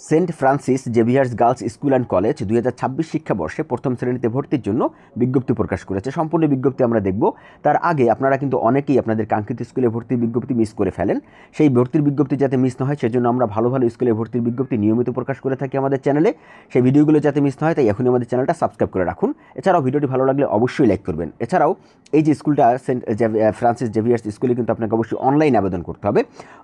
Saint Francis Xavier's girls school and college দুই হাজার ছাব্বিশ শিক্ষাবর্ষে প্রথম শ্রেণীতে ভর্তির জন্য বিজ্ঞপ্তি প্রকাশ করেছে। সম্পূর্ণ বিজ্ঞপ্তি আমরা দেখব। তার আগে আপনারা কিন্তু অনেকেই আপনাদের কাঙ্ক্ষিত স্কুলে ভর্তির বিজ্ঞপ্তি মিস করে ফেলেন। সেই ভর্তির বিজ্ঞপ্তি যাতে মিস না হয়, সেজন্য আমরা ভালো ভালো স্কুলে ভর্তির বিজ্ঞপ্তি নিয়মিত প্রকাশ করে থাকি আমাদের চ্যানেলে। সেই ভিডিওগুলো যাতে মিস না হয়, তাই এখনই আমাদের চ্যানেলটা সাবস্ক্রাইব করে রাখুন। এছাড়াও ভিডিওটি ভালো লাগলে অবশ্যই লাইক করবেন। এছাড়াও এই যে স্কুলটা সেন্ট ফ্রান্সিস জেভিয়ার্স স্কুলে কিন্তু আপনাকে অবশ্যই অনলাইন আবেদন করতে হবে।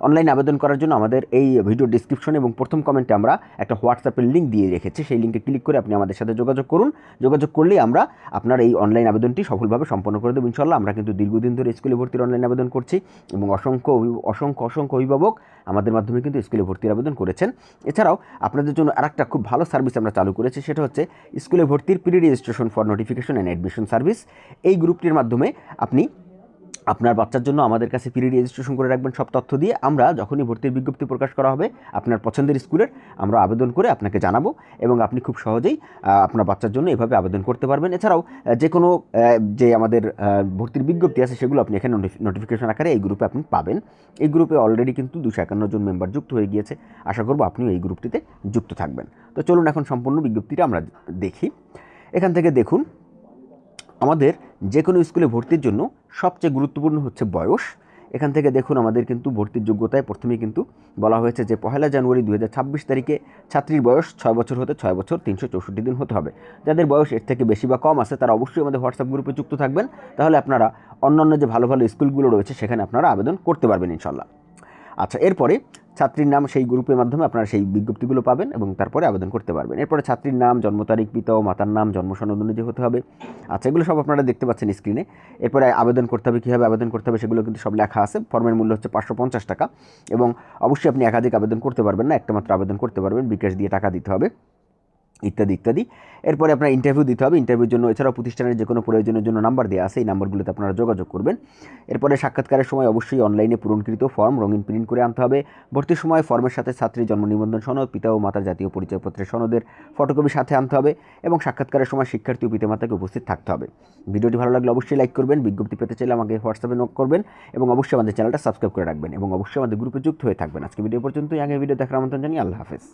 অনলাইন আবেদন করার জন্য আমাদের এই ভিডিও ডিসক্রিপশন এবং প্রথম কমেন্টে আমরা একটা হোয়াটসঅ্যাপের লিঙ্ক দিয়ে রেখেছি। সেই লিঙ্কে ক্লিক করে আপনি আমাদের সাথে যোগাযোগ করুন। যোগাযোগ করলেই আমরা আপনার এই অনলাইন আবেদনটি সফলভাবে সম্পন্ন করে দেবো ইনশাল্লাহ আমরা কিন্তু দীর্ঘদিন ধরে স্কুলে ভর্তির অনলাইন আবেদন করছি এবং অসংখ্য অসংখ্য অসংখ্য অভিভাবক আমাদের মাধ্যমে কিন্তু স্কুলে ভর্তির আবেদন করেছেন। এছাড়াও আপনাদের জন্য আরেকটা খুব ভালো সার্ভিস আমরা চালু করেছি, সেটা হচ্ছে স্কুলে ভর্তির pre registration for notification and admission service এই গ্রুপটির মাধ্যমে আপনি আপনার বাচ্চার জন্য আমাদের কাছে প্রি রেজিস্ট্রেশন করে রাখবেন সব তথ্য দিয়ে। আমরা যখনই ভর্তির বিজ্ঞপ্তি প্রকাশ করা হবে, আপনার পছন্দের স্কুলের, আমরা আবেদন করে আপনাকে জানাব এবং আপনি খুব সহজেই আপনার বাচ্চার জন্য এভাবে আবেদন করতে পারবেন। এছাড়াও যে কোনো যে আমাদের ভর্তির বিজ্ঞপ্তি আছে সেগুলো আপনি এখানে নোটিফিকেশন আকারে এই গ্রুপে আপনি পাবেন। এই গ্রুপে অলরেডি কিন্তু দুশো একান্ন জন মেম্বার যুক্ত হয়ে গিয়েছে। আশা করব আপনিও এই গ্রুপটিতে যুক্ত থাকবেন। তো চলুন এখন সম্পূর্ণ বিজ্ঞপ্তিটা আমরা দেখি। এখান থেকে দেখুন, আমাদের যে কোনো স্কুলে ভর্তির জন্য সবচেয়ে গুরুত্বপূর্ণ হচ্ছে বয়স। এখান থেকে দেখুন আমাদের কিন্তু ভর্তির যোগ্যতায় প্রথমেই কিন্তু বলা হয়েছে যে পহেলা জানুয়ারি দু হাজার ছাব্বিশ তারিখে ছাত্রীর বয়স ছয় বছর হতে ছয় বছর তিনশো চৌষট্টি দিন হতে হবে। যাদের বয়স এর থেকে বেশি বা কম আছে তারা অবশ্যই আমাদের হোয়াটসঅ্যাপ গ্রুপে যুক্ত থাকবেন। তাহলে আপনারা অন্যান্য যে ভালো ভালো স্কুলগুলো রয়েছে সেখানে আপনারা আবেদন করতে পারবেন ইনশাল্লাহ আচ্ছা এরপরে ছাত্রীর নাম সেই গ্রুপের মাধ্যমে আপনারা সেই বিজ্ঞপ্তিগুলো পাবেন এবং তারপরে আবেদন করতে পারবেন। এরপরে ছাত্রীর নাম, জন্ম তারিখ, পিতা ও মাতার নাম, জন্ম সনদ অনুযায়ী হতে হবে। আচ্ছা এগুলো সব আপনারা দেখতে পাচ্ছেন স্ক্রিনে এরপরে আবেদন করতে হবে, কীভাবে আবেদন করতে হবে সেগুলো কিন্তু সব লেখা আছে। ফর্মের মূল্য হচ্ছে পাঁচশো পঞ্চাশ টাকা এবং অবশ্যই আপনি একাধিক আবেদন করতে পারবেন না, একটা মাত্র আবেদন করতে পারবেন। বিকাশ দিয়ে টাকা দিতে হবে। ইত্যাদি ইত্যাদি। এরপরে আপনার ইন্টারভিউ দিতে হবে। ইন্টারভিউর জন্য এছাড়াও প্রতিষ্ঠানের যে কোনো প্রয়োজনের জন্য নাম্বার দেওয়া আছে, এই নাম্বারগুলোতে আপনারা যোগাযোগ করবেন। এরপরে সাক্ষাৎকারের সময় অবশ্যই অনলাইনে পূরণকৃত ফর্ম রঙিন প্রিন্ট করে আনতে হবে। ভর্তির সময় ফর্মের সাথে ছাত্রীর জন্ম নিবন্ধন সনদ, পিতা ও মাতার জাতীয় পরিচয়পত্রের সনদের ফটোকপি সাথে আনতে হবে এবং সাক্ষাৎকারের সময় শিক্ষার্থী ও পিতামাতাকে উপস্থিত থাকতে হবে। ভিডিওটি ভালো লাগলে অবশ্যই লাইক করবেন, বিজ্ঞপ্তি পেতে চাইলে আমাকে হোয়াটসঅ্যাপে নক করবেন এবং অবশ্যই আমাদের চ্যানেলটা সাবস্ক্রাইব করে রাখবেন এবং অবশ্যই আমাদের গ্রুপে যুক্ত হয়ে থাকবেন। আজকে ভিডিও পর্যন্তই। আগে ভিডিও দেখার আমন্ত্রণ জানিয়ে আল্লাহ হাফেজ।